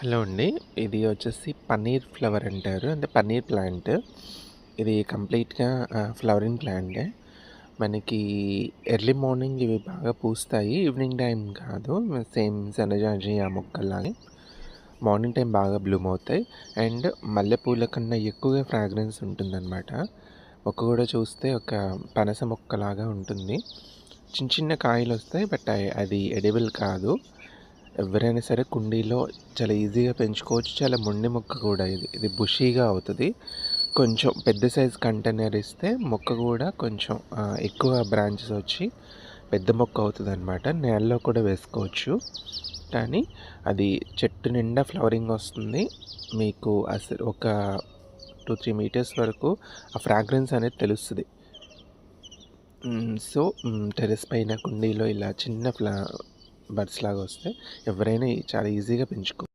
Hello అండి. ఇది వచ్చేసి పన్నీర్ ఫ్లవర్ అంటారు. అంటే పన్నీర్ ప్లాంట్. ఇది కంప్లీట్‌గా ఫ్లవరింగ్ ప్లాంటే. మనకి ఎర్లీ మార్నింగ్ ఇవి బాగా పూస్తాయి. ఈవినింగ్ టైం కాదు. సేమ్ సన్నజాజి ఆ మొక్కల్లాగే. మార్నింగ్ టైం బాగా బ్లూమ్ అవుతాయి. అండ్ మల్లెపూల కన్నా ఎక్కువగా ఫ్రాగ్రెన్స్ ఉంటుందనమాట. మొక్క కూడా చూస్తే ఒక పనస మొక్కలాగా ఉంటుంది. చిన్న చిన్న కాయలు వస్తాయి బట్ అది ఎడిబుల్ కాదు. ఎవరైనా సరే కుండీలో చాలా ఈజీగా పెంచుకోవచ్చు. చాలా మొండి మొక్క కూడా ఇది. ఇది బుషీగా అవుతుంది కొంచెం పెద్ద సైజ్ కంటైనర్ ఇస్తే మొక్క కూడా కొంచెం ఎక్కువ బ్రాంచెస్ వచ్చి పెద్ద మొక్క అవుతదనమాట. నేలలో కూడా వేసుకోవచ్చు. కానీ అది చెట్టు నిండా ఫ్లవరింగ్ వస్తుంది. మీకు అసలు ఒక 2, 3 మీటర్స్ వరకు ఆ ఫ్రాగ్రెన్స్ అనేది తెలుస్తుంది సో, టెరెస్ టెర్రస్ పైన కుండీలో ఇలా చిన్న ఫ్లా బర్డ్స్ లాగా వస్తాయి. ఎవరైనా చాలా ఈజీగా పెంచుకో